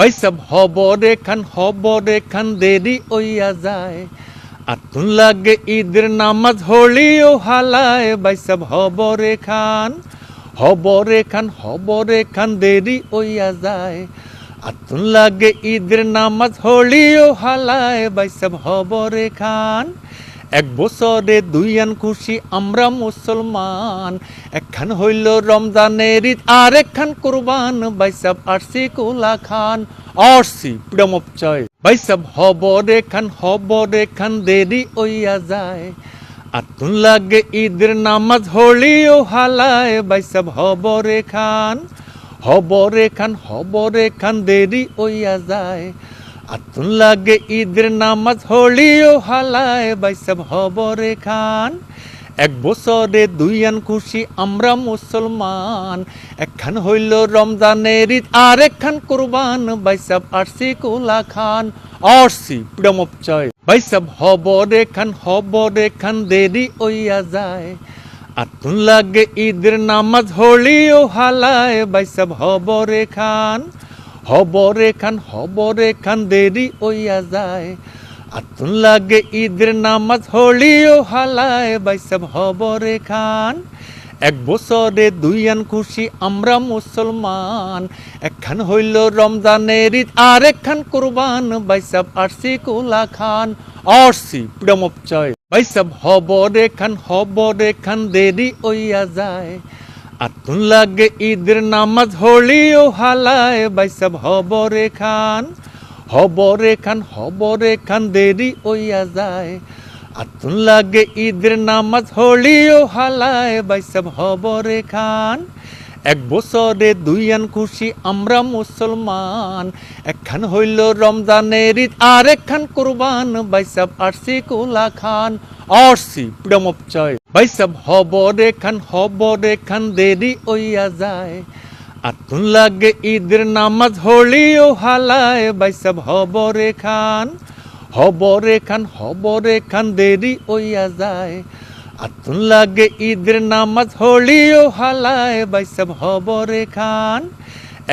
বাইসাব হবরে খান হবরে খান দেরি ওইয়া যায় আতুন লাগে ঈদের নামাজ হলিও হালায় বাইসাব হবরে খান হবরে খান হবরে খান দেরি ওইয়া যায় আতুন লাগে ঈদের নামাজ হলিও হালায় বাইসাব হবরে খান এক বছরে দুই আন খুশি, আমরা মুসলমান। একখান হইল রমজানের ঈদ, আর একখান কোরবান। বাইসাব আরসি কুলা খান, আরসি প্রেমপচয় বাইসাব হবরে খান হবরে খান দেরি ওইয়া যায়। আতুন লাগে ঈদের নামাজ হলিও হালায়, বাইসাব হবরে খান হবরে খান হবরে খান দেরি ওইয়া যায়। আতুন লাগে ঈদের নামাজ হলিও হালায় বাইসাব হবরে খান। এক বছরে দুইয়ান খুশি, আমরা মুসলমান। একখান হইল রমজানের ঈদ, আর একখান কোরবান, বাইসাব আরসি কুলা খান। আরসি প্রেমপচয় বাইসাব হবরে খান হবরে খান, দেরি ওইয়া যায়। আতুন লাগে ঈদের নামাজ হলিও হালায় বাইসাব হবরে খান। হবরে খান হবরে খান, দেরি ওইয়া যায়। আতুন লাগে ঈদের নামাজ, হলিও হালায়, বাইসাব হবরে খান। এক বছরে দুইয়ান খুশি, আমরা মুসলমান। একখান হইল রমজানের ঈদ, আর একখান কোরবান, বাইসাব আরসি কুলা খান। আরসি প্রেমপচয় বাইসাব হবরে খান হবরে খান, দেরি ওইয়া যায়। আতুন লাগে ঈদের নামাজ হলিও হালায় বাইসাব হবরে খান হবরে খান হবরে খান, দেরি ওইয়া যায়। আতুন লাগে ঈদের নামাজ হলিও হালায় বাইসাব হবরে খান। এক বছরে দুই আন খুশি, আমরা মুসলমান। একখান হইল রমজানের ঈদ আর একখান কোরবান, বাইসাব আরসি কুলা খান। আরসি প্রেমপচয় বাইসাব হবরে খান হবরে খান, দেরি ওইয়া যায়। আতুন লাগে ঈদের নামাজ হলিও হালায়, বাইসাব হবরে খান হবরে খান হবরে খান, দেরি ওইয়া যায়। আতুন লাগে ঈদের নামাজ হলিও হালায়, বাইসাব হবরে খান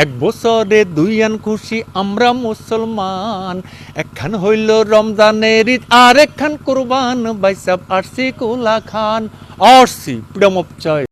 এক বছরে দুই আন খুশি, আমরা মুসলমান। একখান হইল রমজানের ঈদ আর একখান কোরবান, বাইসাব আরসি কুলা খান আরসি প্রেমপচয়